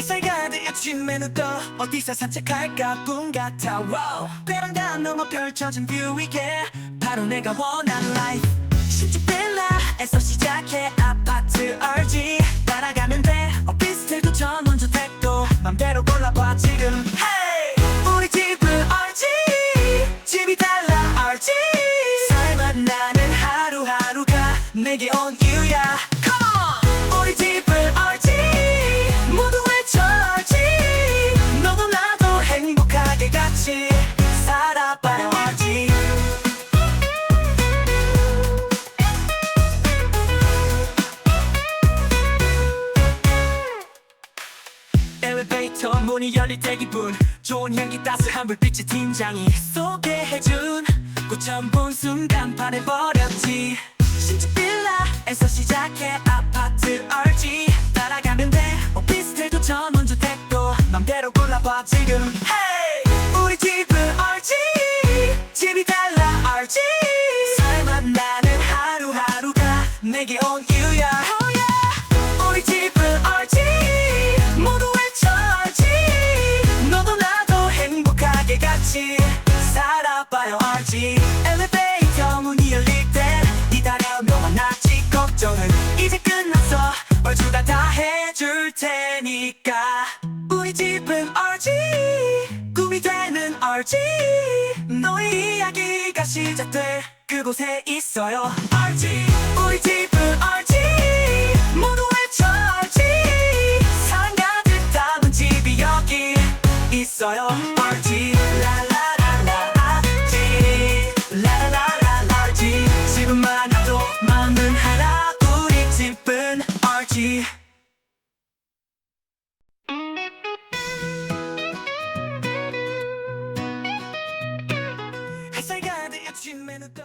햇살 가득 아침 메뉴도 어디서 산책할까? 꿈 같아. Wow. 베란다 넘어 펼쳐진 뷰 위에 바로 내가 원하는 라이프 신축 빌라에서 시작해. 아파트 RG 따라가면 돼. 오피스텔도 전원주택도 맘대로 골라봐 지금. Hey! 우리 집은 RG 집이 달라 RG 삶은 나는 하루하루가 내게 온 이유야? Come on! 우리 집은 RG 엘리베이터 문이 열릴 때 기분 좋은 향기 따스한 불빛의 팀장이 소개해준 꽃처럼 본 순간 반해버렸지. 신축 빌라에서 시작해 아파트 따라가면 돼 오피스텔도 전원주택도 맘대로 골라봐 지금. Hey! 우리 집은 RG 집이 달라 RG 삶은 나는 하루하루가 내게 온 이유야 같이 살아봐요 RG 엘리베이터 문이 열릴 때 기다려면 나지 걱정은 이제 끝났어. 얼추다 다 해줄 테니까. 우리 집은 RG 꿈이 되는 RG 너의 이야기가 시작될 그곳에 있어요. RG 우리 집은 RG 모두 외쳐 RG 가득 담은 집이 여기 있어요 햇살 가득 아침 메뉴도